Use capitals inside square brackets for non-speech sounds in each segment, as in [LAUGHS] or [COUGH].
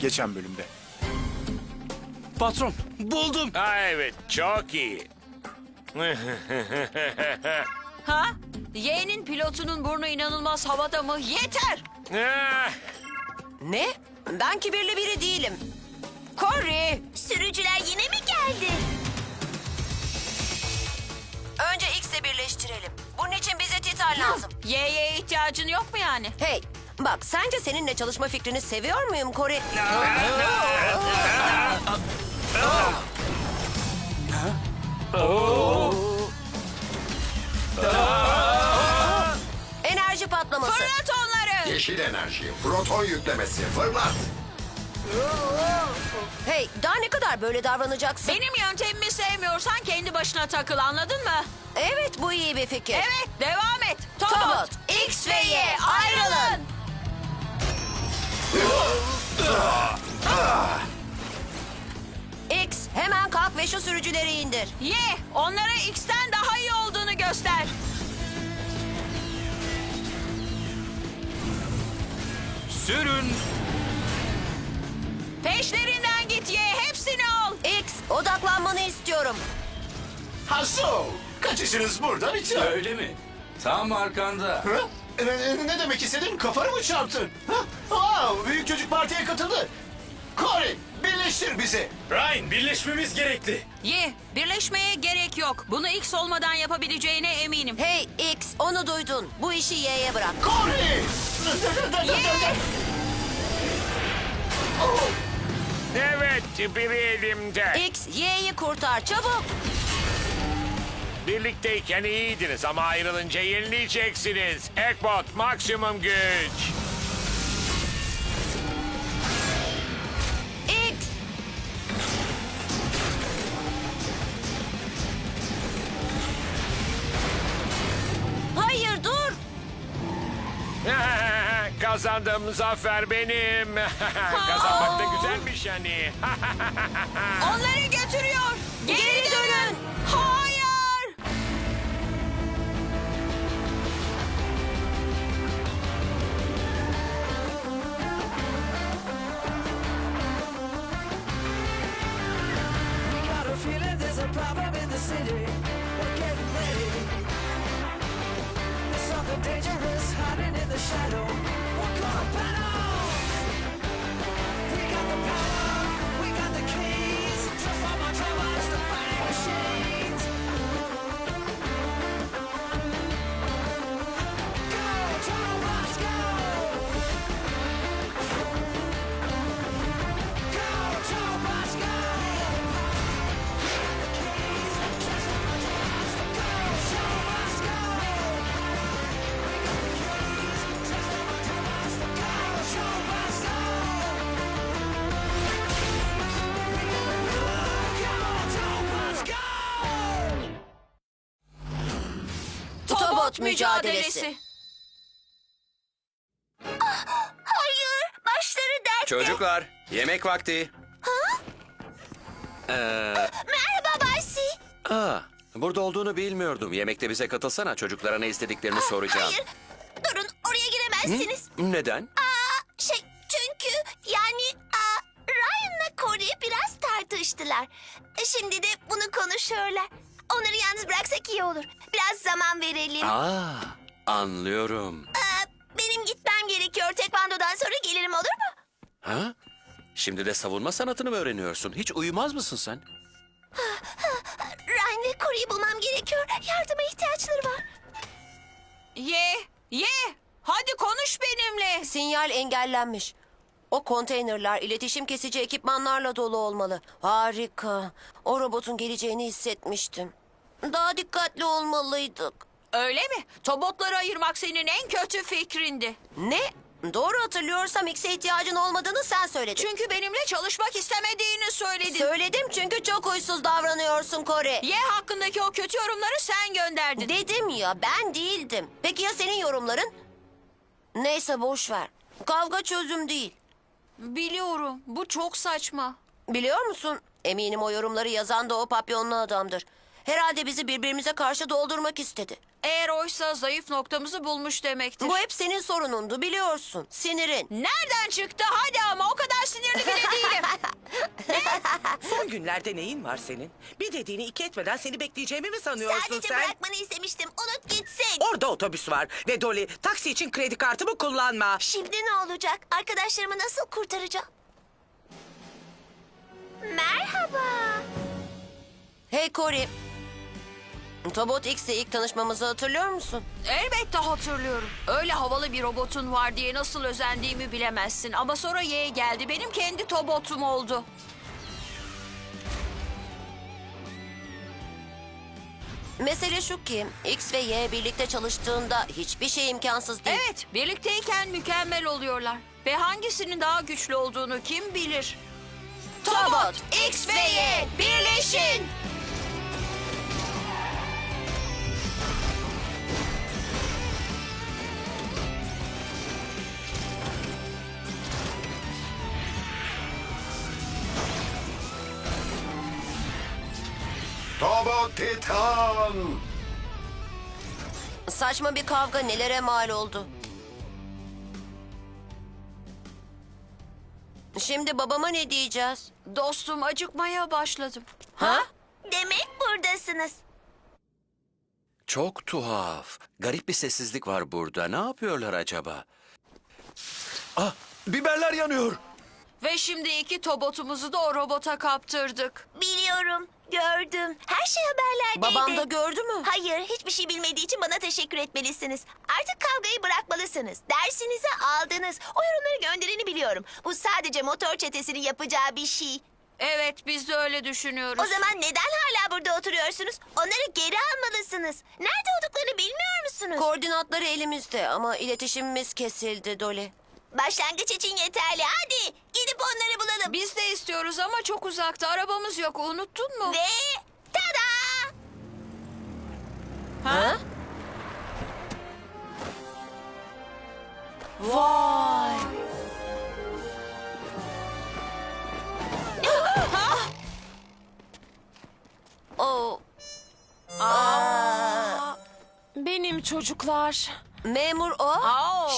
Geçen bölümde. Patron buldum. Ha evet çok iyi. Ha? Y'nin pilotunun burnu inanılmaz havada mı? Yeter! Ah, Ne? Ben kibirli biri değilim. Corey, Sürücüler yine mi geldi? önce X'le birleştirelim. Bunun için bize Titan lazım. Y'ye ihtiyacın yok mu yani? Hey, bak sence seninle çalışma fikrini seviyor muyum Corey? Enerji patlaması. Fırlat onları! Yeşil enerji, proton yüklemesi, fırlat. Hey, daha ne kadar böyle davranacaksın? Benim yöntemimi sevmiyorsan kendi başına takıl anladın mı? Evet, bu iyi bir fikir. Evet devam et. Tobot, Tobot, X ve Y ayrılın. X, hemen kalk ve şu sürücüleri indir. Y onlara X'ten daha iyi olduğunu göster. Sürün. Peşlerinden git Y hepsini al. X, odaklanmanı istiyorum. Haso! Kaçışınız burada bitiyor. Öyle mi? Tam arkanda. Ha? E, e, Ne demek istedin? Kafanı mı çarptın? Ha? Aa, büyük çocuk partiye katıldı. Corey, birleştir bizi. Ryan birleşmemiz gerekli. Y birleşmeye gerek yok. Bunu X olmadan yapabileceğine eminim. Hey X, onu duydun. Bu işi Y'ye bırak. Corey! Y evet biri elimde. X, Y'yi kurtar çabuk. Birlikteyken iyiydiniz ama ayrılınca yenileceksiniz. Ekbot maksimum güç. X, hayır dur. [LAUGHS] Kazandım zafer benim. [LAUGHS] Kazanmak da güzelmiş yani. [LAUGHS] onları götürüyor. Geri We're getting ready. Something dangerous hiding in the shadow. We're gonna battle. We got the power. We got the keys. Transform our troubles to fighting machines. Mücadelesi. Hayır, başları dertte. Çocuklar, yemek vakti. Merhaba Barsi. Aa, burada olduğunu bilmiyordum. Yemekte bize katılsana. Çocuklara ne istediklerini soracağım. Hayır, durun oraya giremezsiniz. Neden? Aa, şey çünkü yani aa, Ryan'la Corey biraz tartıştılar. E, Şimdi de bunu konuşuyorlar. Onları yalnız bıraksak iyi olur. Biraz zaman verelim. Aa, anlıyorum. Aa, benim gitmem gerekiyor. Tekvandodan sonra gelirim olur mu? Ha? Şimdi de savunma sanatını mı öğreniyorsun? Hiç uyumaz mısın sen? Ryan ve Corey'i bulmam gerekiyor. Yardıma ihtiyaçları var. Y, Y. Hadi konuş benimle. Sinyal engellenmiş. O konteynerler iletişim kesici ekipmanlarla dolu olmalı. Harika. O robotun geleceğini hissetmiştim. Daha dikkatli olmalıydık. Öyle mi? Tobotları ayırmak senin en kötü fikrindi. Ne? Doğru hatırlıyorsam X'e ihtiyacın olmadığını sen söyledin. Çünkü benimle çalışmak istemediğini söyledin. Söyledim çünkü çok huysuz davranıyorsun Kore. Y hakkındaki o kötü yorumları sen gönderdin. Dedim ya ben değildim. Peki ya senin yorumların? Neyse boş ver. Kavga çözüm değil. Biliyorum. Bu çok saçma. Biliyor musun? Eminim o yorumları yazan da o papyonlu adamdır. Herhalde bizi birbirimize karşı doldurmak istedi. Eğer oysa zayıf noktamızı bulmuş demektir. Bu hep senin sorunundu biliyorsun. Sinirin. Nereden çıktı? Hadi ama o kadar sinirli bir [LAUGHS] Son günlerde neyin var senin? Bir dediğini iki etmeden seni bekleyeceğimi mi sanıyorsun Sadece sen? bırakmanı istemiştim. Unut gitsin. Orada otobüs var ve Dolly taksi için kredi kartımı kullanma. Şimdi ne olacak? Arkadaşlarımı nasıl kurtaracağım? Merhaba. Hey Cory. Tobot X'le ilk tanışmamızı hatırlıyor musun? Elbette hatırlıyorum. Öyle havalı bir robotun var diye nasıl özendiğimi bilemezsin. Ama sonra Y geldi. Benim kendi tobotum oldu. Mesele şu ki X ve Y birlikte çalıştığında hiçbir şey imkansız değil. Evet, birlikteyken mükemmel oluyorlar. Ve hangisinin daha güçlü olduğunu kim bilir? Tobot, X ve Y birleşin! Titan. Saçma bir kavga nelere mal oldu. Şimdi babama ne diyeceğiz? Dostum acıkmaya başladım. Ha? Demek buradasınız. Çok tuhaf. Garip bir sessizlik var burada. Ne yapıyorlar acaba? Ah, biberler yanıyor. Ve şimdi iki tobotumuzu da o robota kaptırdık. Biliyorum. Gördüm. Her şey haberlerdeydi. Babam da gördü mü? Hayır, hiçbir şey bilmediği için bana teşekkür etmelisiniz. Artık kavgayı bırakmalısınız. Dersinizi aldınız. O yorumları göndereni biliyorum. Bu sadece motor çetesinin yapacağı bir şey. Evet, biz de öyle düşünüyoruz. O zaman neden hala burada oturuyorsunuz? Onları geri almalısınız. Nerede olduklarını bilmiyor musunuz? Koordinatları elimizde ama iletişimimiz kesildi Dolly. Başlangıç için yeterli. Hadi gidip onları bulalım. Biz de istiyoruz ama çok uzakta. Arabamız yok, unuttun mu? Ve tada! Ha? Vay. [GASPS] o Benim çocuklar. memur o. Aa!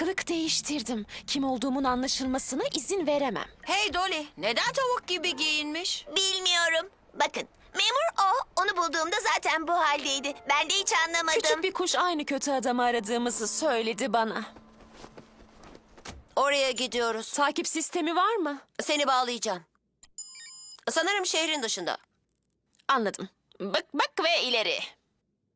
Şş, kılık değiştirdim. Kim olduğumun anlaşılmasına izin veremem. Hey Dolly, neden tavuk gibi giyinmiş? Bilmiyorum. Bakın memur o. Onu bulduğumda zaten bu haldeydi. Ben de hiç anlamadım. Küçük bir kuş aynı kötü adamı aradığımızı söyledi bana. Oraya gidiyoruz. Takip sistemi var mı? Seni bağlayacağım. Sanırım şehrin dışında. Anladım. Bak bak ve ileri.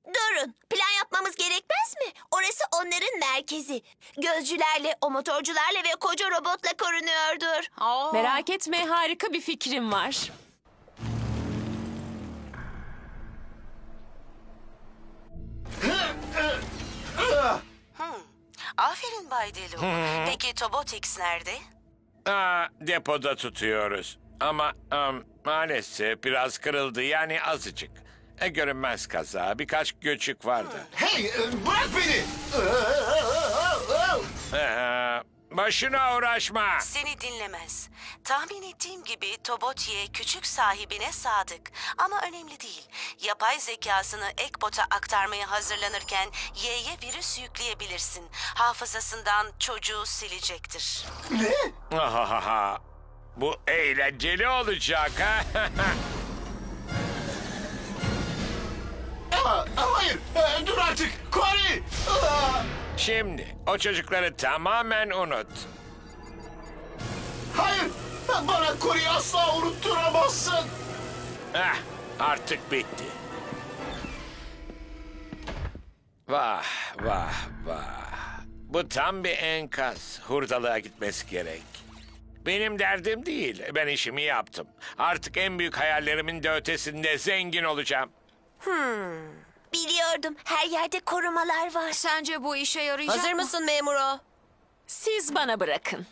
Durun. Plan yapmamız gerekmez mi? Orası onların merkezi. Gözcülerle, o motorcularla ve koca robotla korunuyordur. Aa! Merak etme harika bir fikrim var. Aferin Bay Delu. Peki Tobotix nerede? Aa, depoda tutuyoruz. Ama am, maalesef biraz kırıldı yani azıcık. E, görünmez kaza. Birkaç göçük vardı. Hey e, bırak beni. Ee, başına uğraşma. Seni dinlemez. Tahmin ettiğim gibi Tobotye küçük sahibine sadık. Ama önemli değil. Yapay zekasını Ekbot'a aktarmaya hazırlanırken Y'ye virüs yükleyebilirsin. Hafızasından çocuğu silecektir. Ne? Ahahaha. Bu eğlenceli olacak ha. [LAUGHS] Aa, hayır. E, dur artık. Cory. Aa, Şimdi o çocukları tamamen unut. hayır. Bana Cory'i asla unutturamazsın. Ah, artık bitti. Vah vah vah. Bu tam bir enkaz. Hurdalığa gitmesi gerek. Benim derdim değil. Ben işimi yaptım. Artık en büyük hayallerimin de ötesinde zengin olacağım. Biliyordum. Her yerde korumalar var. Sence bu işe yarayacak Hazır mı? mısın memur o? Siz bana bırakın.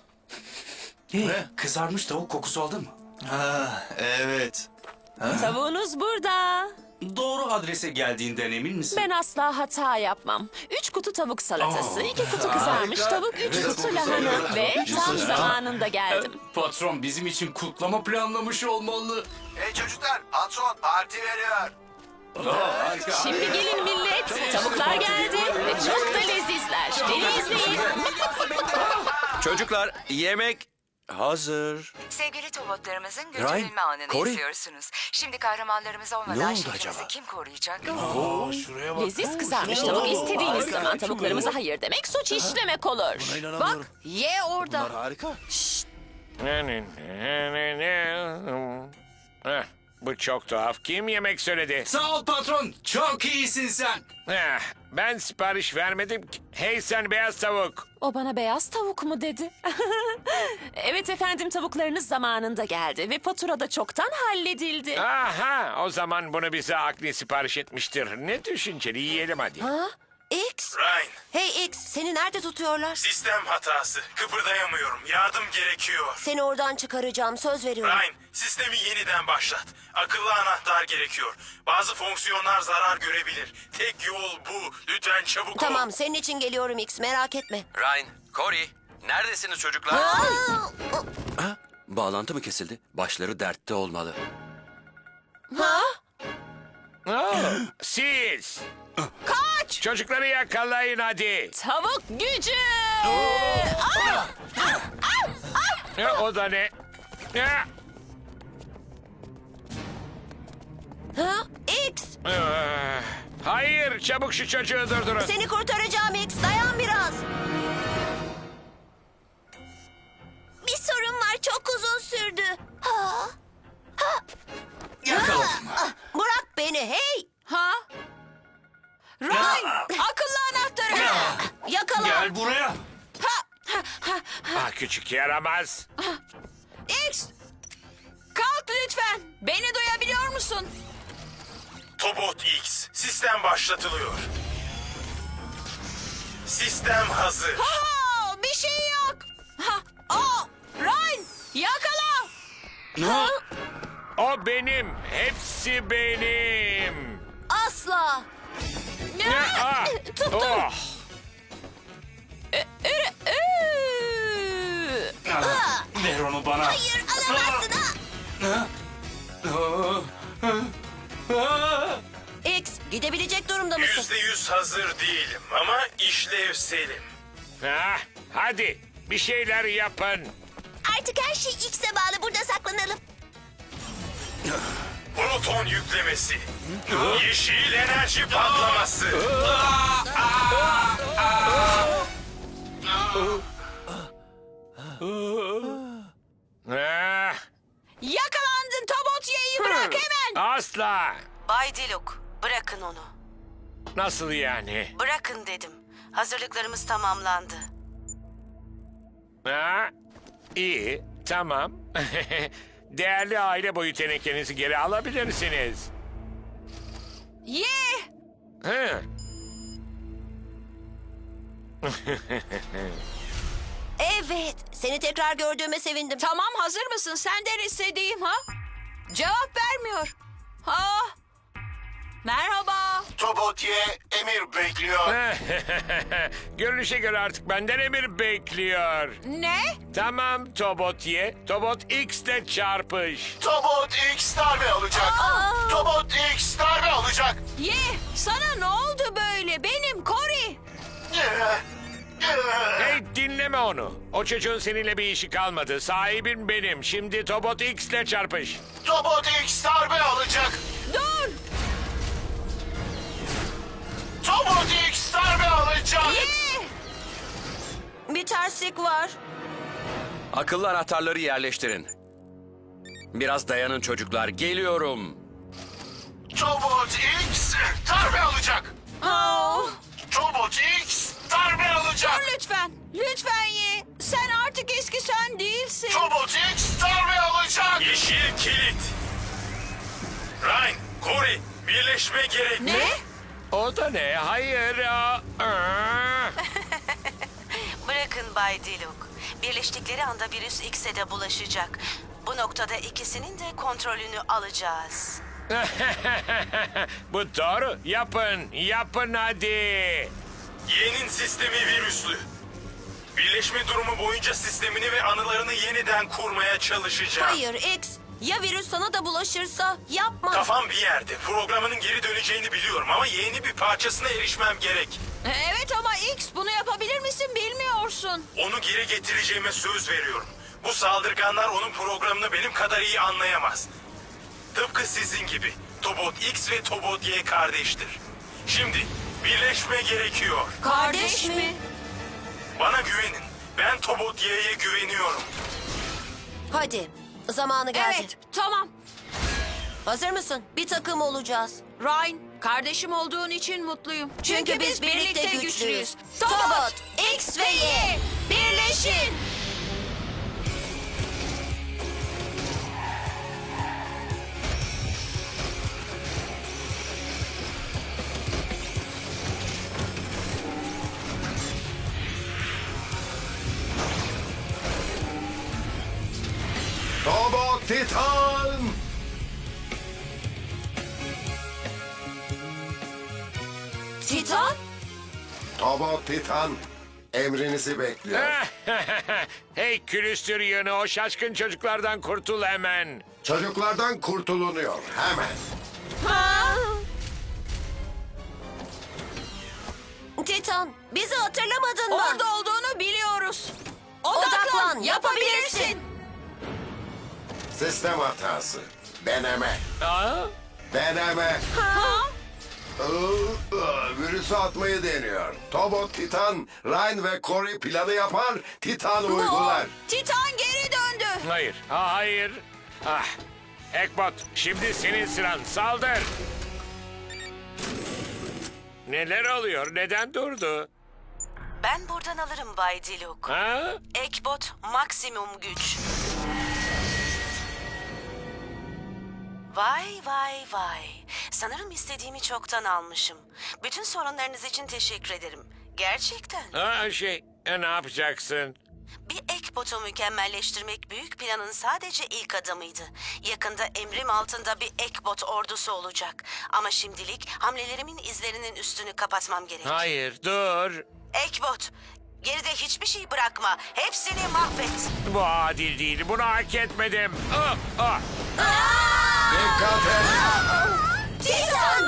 Ne? Kızarmış tavuk kokusu aldın mı? Ha, evet. Tavuğunuz burada. Doğru adrese geldiğinden emin misin? Ben asla hata yapmam. Üç kutu tavuk salatası, Aa, iki kutu kızarmış tavuk, üç kutu lahana ve tam zamanında geldim. [LAUGHS] Patron bizim için kutlama planlamış olmalı. Hey çocuklar patron parti veriyor. Harika. Şimdi gelin millet, tavuklar geldi ve çok da lezizler. Beni izleyin. Çocuklar yemek hazır. Sevgili tobotlarımızın Ryan, götürülme anını Corey. izliyorsunuz. Şimdi kahramanlarımız Ne olmadan oldu şehrimizi acaba? kim koruyacak? Leziz kızarmış tavuk istediğiniz zaman tavuklarımıza hayır demek suç işlemek olur. Bak ye orada. Harika. Heh, bu çok tuhaf. Kim yemek söyledi? Sağ ol patron. Çok iyisin sen. Heh, ben sipariş vermedim ki. Hey sen beyaz tavuk. O bana beyaz tavuk mu dedi? [LAUGHS] evet efendim tavuklarınız zamanında geldi ve fatura da çoktan halledildi. Aha o zaman bunu bize akli sipariş etmiştir. Ne düşünceli yiyelim hadi. Ha? X? Ryan, Hey X, seni nerede tutuyorlar? sistem hatası. Kıpırdayamıyorum. Yardım gerekiyor. Seni oradan çıkaracağım, söz veriyorum. Ryan, sistemi yeniden başlat. Akıllı anahtar gerekiyor. Bazı fonksiyonlar zarar görebilir. Tek yol bu. Lütfen çabuk ol. Tamam, senin için geliyorum X, merak etme. Ryan, Corey, neredesiniz çocuklar? Aa! Ha? Bağlantı mı kesildi? Başları dertte olmalı. Ha? Oh, [GASPS] siz. Kaç. Çocukları yakalayın hadi. Tavuk gücü! Ya, o da ne? Ya. Ha? X, Ee, Hayır çabuk şu çocuğu durdurun. seni kurtaracağım X, dayan biraz. Yaramaz. X. Kalk lütfen. Beni duyabiliyor musun? Tobot X, sistem başlatılıyor. Sistem hazır. Ha, bir şey yok. Ha, o, Ryan yakala. Ne? O benim. Hepsi benim. Asla! Ya, ah, Tuttum. oh. X, gidebilecek durumda mısın? Yüzde yüz hazır değilim ama işlevselim. Ah, hadi bir şeyler yapın. Artık her şey X'e bağlı burada saklanalım. Proton yüklemesi. Yeşil enerji patlaması. Ah, hemen. asla. Bay Diluk, bırakın onu. Nasıl yani? Bırakın dedim. Hazırlıklarımız tamamlandı. Ha? İyi, tamam. [LAUGHS] Değerli aile boyu tenekenizi geri alabilirsiniz. Ye. Hı. [LAUGHS] Evet, seni tekrar gördüğüme sevindim. Tamam hazır mısın? Senden istediğim ha? Cevap vermiyor. Ha? Merhaba. Tobot Y emir bekliyor. [LAUGHS] Görünüşe göre artık benden emir bekliyor. Ne? Tamam Tobot ye. Tobot X'te çarpış. Tobot X darbe alacak. Tobot X darbe alacak. Ye. Sana ne oldu böyle? Benim Cory. Hey dinleme onu. O çocuğun seninle bir işi kalmadı. Sahibin benim. Şimdi Tobot X'le çarpış. Tobot X darbe alacak. Dur. Tobot X darbe alacak. Ye. Bir terslik var. Akıllı anahtarları yerleştirin. Biraz dayanın çocuklar, geliyorum. Tobot X darbe alacak. Oh. Tobot X darbe alacak. Dur lütfen. Lütfen ye. Sen artık eski sen değilsin. Tobot X darbe alacak. Yeşil kilit. Ryan, Corey, birleşme gerekli. Ne? O da ne? Hayır. Aa. Aa. [LAUGHS] Bırakın Bay Diluk. Birleştikleri anda virüs X'e de bulaşacak. Bu noktada ikisinin de kontrolünü alacağız. [LAUGHS] Bu doğru. Yapın. Yapın hadi. Y'nin sistemi virüslü. Birleşme durumu boyunca sistemini ve anılarını yeniden kurmaya çalışacağım. Hayır X, ya virüs sana da bulaşırsa yapma. Kafam bir yerde. Programının geri döneceğini biliyorum ama yeni bir parçasına erişmem gerek. Evet ama X bunu yapabilir misin bilmiyorsun. Onu geri getireceğime söz veriyorum. Bu saldırganlar onun programını benim kadar iyi anlayamaz. Tıpkı sizin gibi. Tobot X ve Tobot Y kardeştir. Şimdi birleşme gerekiyor. Kardeş mi? Bana güvenin. Ben Tobot Y'ye güveniyorum. Hadi. Zamanı geldi. Evet, tamam. Hazır mısın? Bir takım olacağız. Ryan, kardeşim olduğun için mutluyum. Çünkü biz birlikte güçlüyüz. Tobot, X ve Y, birleşin. Tobot Titan, emrinizi bekliyor. [LAUGHS] hey külüstür yığını o şaşkın çocuklardan kurtul hemen. Çocuklardan kurtulunuyor hemen. Titan, bizi hatırlamadın mı? Orada olduğunu biliyoruz. Odaklan, Odaklan, yapabilirsin. Sistem hatası. Deneme. Aa, Deneme. Iı, Virüsü atmayı deniyor. Tobot Titan, Ryan ve Cory planı yapar, Titan uygular. Titan geri döndü. hayır, ha, hayır. Ah, Ekbot, şimdi senin sıran. Saldır. Neler oluyor? Neden durdu? Ben buradan alırım Bay Diluk. Ha? Ekbot maksimum güç. Vay vay vay. Sanırım istediğimi çoktan almışım. Bütün sorunlarınız için teşekkür ederim. Gerçekten. Ha, şey, e, ne yapacaksın? Bir Ekbot'u mükemmelleştirmek büyük planın sadece ilk adımıydı. Yakında emrim altında bir Ekbot ordusu olacak. Ama şimdilik hamlelerimin izlerinin üstünü kapatmam gerek. Hayır, dur. Ekbot, geride hiçbir şey bırakma. Hepsini mahvet. Bu adil değil. Bunu hak etmedim. Ah, ah. Dikkat et. Titan!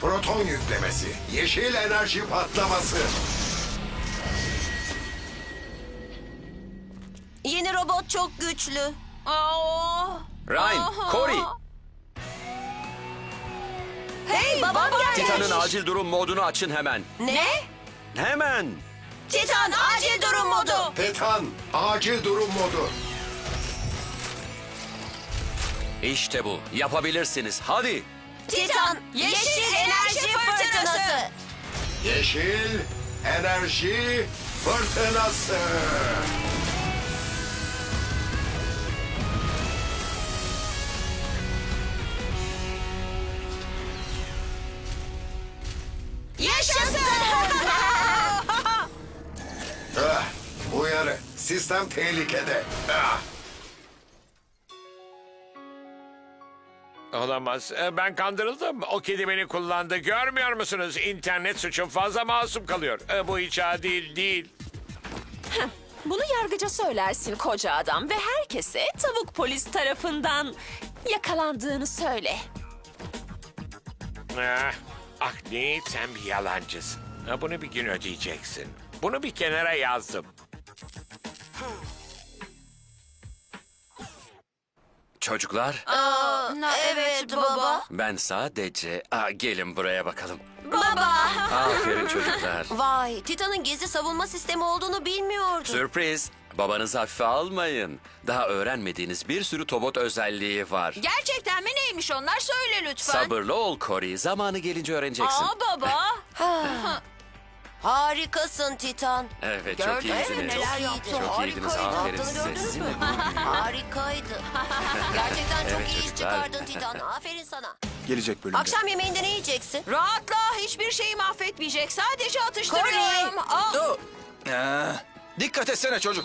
Proton yüklemesi, yeşil enerji patlaması. Yeni robot çok güçlü. Aa, Ryan, Cory, Hey babam gelmiş. Titan'ın acil durum modunu açın hemen. Ne? Hemen. Titan acil durum modu. Titan, acil durum modu. İşte bu. Yapabilirsiniz. Hadi. Titan yeşil enerji fırtınası. Yeşil enerji fırtınası. Sistem tehlikede. Ah. Olamaz. E, Ben kandırıldım. O kedi beni kullandı. Görmüyor musunuz? İnternet suçum fazla masum kalıyor. E, Bu hiç adil değil. Bunu yargıca söylersin koca adam ve herkese tavuk polis tarafından yakalandığını söyle. Ah, Akni sen bir yalancısın. Ha, Bunu bir gün ödeyeceksin. Bunu bir kenara yazdım. Çocuklar, evet baba. ben sadece... Aa, gelin buraya bakalım. Baba. Aferin çocuklar. [LAUGHS] Vay, Titan'ın gizli savunma sistemi olduğunu bilmiyordum. Sürpriz. Babanızı hafife almayın. Daha öğrenmediğiniz bir sürü Tobot özelliği var. Gerçekten mi neymiş onlar? Söyle lütfen. Sabırlı ol Cory. Zamanı gelince öğreneceksin. Aa baba. [LAUGHS] Harikasın Titan. Evet çok Gördün mü iyisiniz. neler yaptı? Çok iyiydiniz. Harikaydı. Aferin Yaptığını size. gördünüz Sizinle mü? gurur duyuyorum. Harikaydı. [LAUGHS] Gerçekten çok Evet iyi iş çocuklar. çıkardın Titan. Aferin sana. Gelecek bölümde. Akşam yemeğinde ne yiyeceksin? Rahatla hiçbir şeyi mahvetmeyecek. Sadece atıştırıyorum. Aa, Dur. Ee, dikkat etsene çocuk.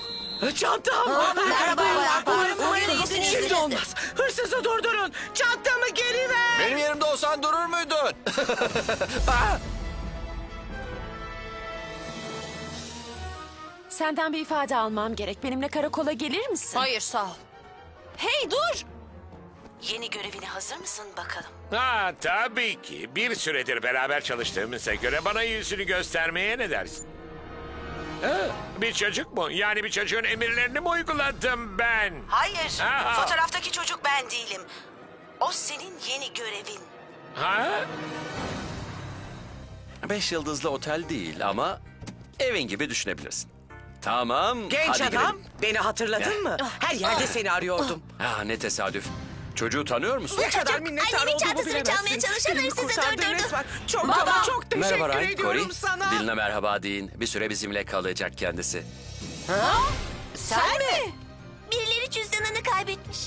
Çantam! Merhaba Yapar. Umarım bugün Şimdi olmaz. Hırsızı durdurun. Çantamı geri ver. Benim yerimde olsan durur muydun? Ah! [LAUGHS] Senden bir ifade almam gerek. Benimle karakola gelir misin? Hayır sağ ol. Hey dur. Yeni görevine hazır mısın bakalım? Ha tabii ki. Bir süredir beraber çalıştığımıza göre bana yüzünü göstermeye ne dersin? Ha, bir çocuk mu? Yani bir çocuğun emirlerini mi uyguladım ben? Hayır. Aa. Fotoğraftaki çocuk ben değilim. O senin yeni görevin. Ha? Beş yıldızlı otel değil ama evin gibi düşünebilirsin. Tamam, Genç hadi adam, girelim. beni hatırladın mı? Her yerde seni arıyordum. Ah, ne tesadüf. Çocuğu tanıyor musun? Ne kadar minnettar annemin olduğumu çantasını bilemezsin. çalmaya çalışan Günümü hırsızı kurtardın durdurdu. resmen. Çok Baba. ama çok teşekkür merhaba Ryan, ediyorum Cory. sana. Diline merhaba deyin. Bir süre bizimle kalacak kendisi. Sen, mi? Birileri cüzdanını kaybetmiş.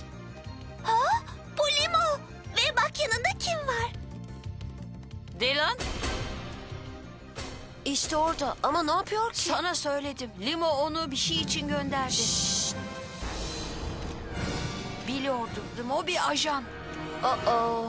Ha? Bu Limo. Ve bak yanında kim var? Dylan İşte orada ama ne yapıyor ki? sana söyledim. Limo onu bir şey için gönderdi. Biliyordum. Limo bir ajan. Aa,